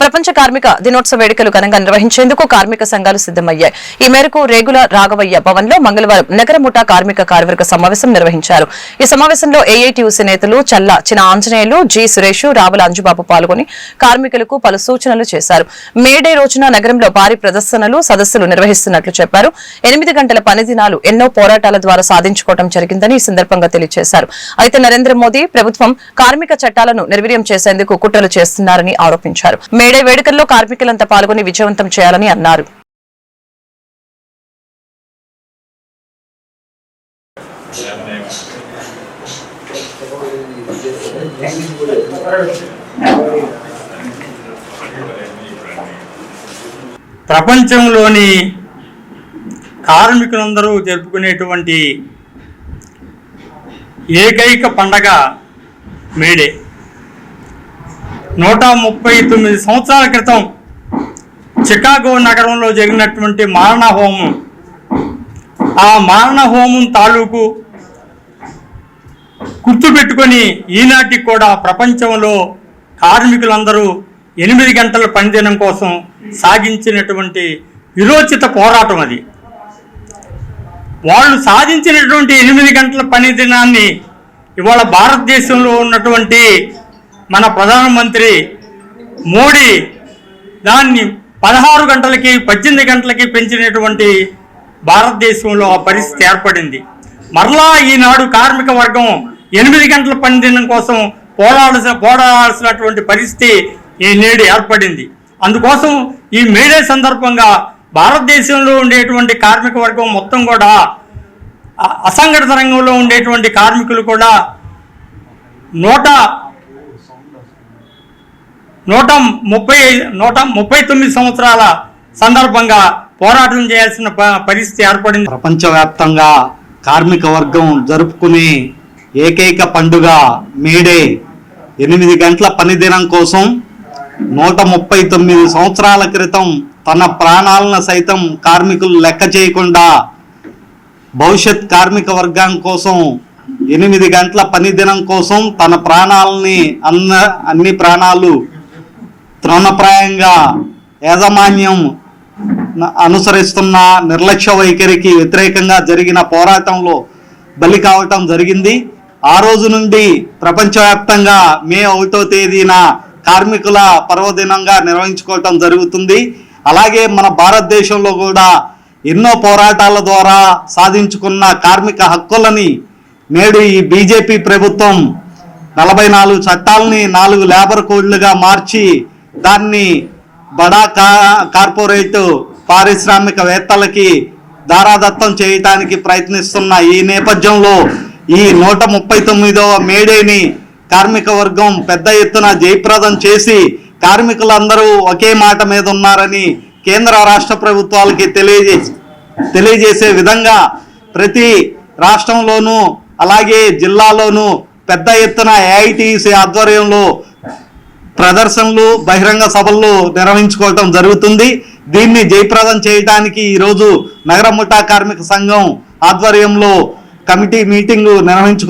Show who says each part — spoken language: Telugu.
Speaker 1: ప్రపంచ కార్మిక దినోత్సవ వేడుకలు ఘనంగా నిర్వహించేందుకు కార్మిక సంఘాలు సిద్దమయ్యాయి ఈ మేరకు రేగుల రాఘవయ్య భవన్లో మంగళవారం నగర ముఠా కార్మిక కార్యవర్గ సమావేశం నిర్వహించారు. ఈ సమావేశంలో ఏఐటీయూసీ నేతలు చల్ల చిన ఆంజనేయులు జి సురేష్ రావుల అంజుబాబు పాల్గొని కార్మికులకు పలు సూచనలు చేశారు. మేడే రోజున నగరంలో భారీ ప్రదర్శనలు సదస్సులు నిర్వహిస్తున్నట్లు చెప్పారు. ఎనిమిది గంటల పని దినాలు ఎన్నో పోరాటాల ద్వారా సాధించుకోవడం జరిగిందని ఈ సందర్భంగా తెలియజేశారు. అయితే నరేంద్ర మోదీ ప్రభుత్వం కార్మిక చట్టాలను నిర్వీర్యం చేసేందుకు కుట్రలు చేస్తున్నారని ఆరోపించారు. మేడే వేడుకల్లో కార్మికులంతా పాల్గొని విజయవంతం చేయాలని అన్నారు.
Speaker 2: ప్రపంచంలోని కార్మికులందరూ జరుపుకునేటువంటి ఏకైక పండగ మేడే. నూట ముప్పై తొమ్మిది సంవత్సరాల క్రితం చికాగో నగరంలో జరిగినటువంటి మారణ హోమం ఆ మారణ హోమం తాలూకు గుర్తుపెట్టుకొని ఈనాటికి కూడా ప్రపంచంలో కార్మికులందరూ ఎనిమిది గంటల పనిదినం కోసం సాగించినటువంటి విరోచిత పోరాటం అది. వాళ్ళు సాధించినటువంటి ఎనిమిది గంటల పని దినాన్ని ఇవాళ భారతదేశంలో ఉన్నటువంటి మన ప్రధానమంత్రి మోడీ దాన్ని పదహారు గంటలకి పద్దెనిమిది గంటలకి పెంచినటువంటి భారతదేశంలో ఆ పరిస్థితి ఏర్పడింది. మరలా ఈనాడు కార్మిక వర్గం ఎనిమిది గంటల పనిదినం కోసం పోరాడాల్సిన పోరాడాల్సినటువంటి పరిస్థితి ఈ నేడు ఏర్పడింది. అందుకోసం ఈ మేడే సందర్భంగా భారతదేశంలో ఉండేటువంటి కార్మిక వర్గం మొత్తం కూడా అ- అసంఘటిత రంగంలో ఉండేటువంటి కార్మికులు కూడా నూట నూట ముప్పై నూట ముప్పై తొమ్మిది సంవత్సరాల సందర్భంగా పోరాటం చేయాల్సిన ప- పరిస్థితి ఏర్పడింది.
Speaker 3: ప్రపంచవ్యాప్తంగా కార్మిక వర్గం జరుపుకునే ఏకైక పండుగ మేడే. ఎనిమిది గంటల పనిదినం కోసం నూట ముప్పై తొమ్మిది సంవత్సరాల క్రితం తన ప్రాణాలను సైతం కార్మికులు లెక్క చేయకుండా భవిష్యత్ కార్మిక వర్గం కోసం ఎనిమిది గంటల పని దినం కోసం తన ప్రాణాలని అన్న అన్ని ప్రాణాలు తృణప్రాయంగా యాజమాన్యం అనుసరిస్తున్న నిర్లక్ష్య వైఖరికి వ్యతిరేకంగా జరిగిన పోరాటంలో బలి కావటం జరిగింది. ఆ రోజు నుండి ప్రపంచవ్యాప్తంగా మే ఒకటో తేదీన కార్మికుల పర్వదినంగా నిర్వహించుకోవటం జరుగుతుంది. అలాగే మన భారతదేశంలో కూడా ఎన్నో పోరాటాల ద్వారా సాధించుకున్న కార్మిక హక్కులని నేడు ఈ బీజేపీ ప్రభుత్వం నలభై నాలుగు చట్టాలని నాలుగు లేబర్ కోడ్లుగా మార్చి దాన్ని బడా కా కార్పొరేట్ పారిశ్రామికవేత్తలకి దారాదత్తం చేయటానికి ప్రయత్నిస్తున్న ఈ నేపథ్యంలో ఈ నూట ముప్పై తొమ్మిదవ మేడేని కార్మిక వర్గం పెద్ద ఎత్తున జయప్రదం చేసి కార్మికులందరూ ఒకే మాట మీద ఉన్నారని కేంద్ర రాష్ట్ర ప్రభుత్వాలకి తెలియజే తెలియజేసే విధంగా ప్రతి రాష్ట్రంలోనూ అలాగే జిల్లాలోనూ పెద్ద ఎత్తున ఏఐటీసీ ఆధ్వర్యంలో ప్రదర్శనలు బహిరంగ సభలు నిర్వహించుకోవటం జరుగుతుంది. దీన్ని జయప్రదం చేయడానికి ఈరోజు నగర ముఠా కార్మిక సంఘం ఆధ్వర్యంలో కమిటీ మీటింగు నిర్వహించుకో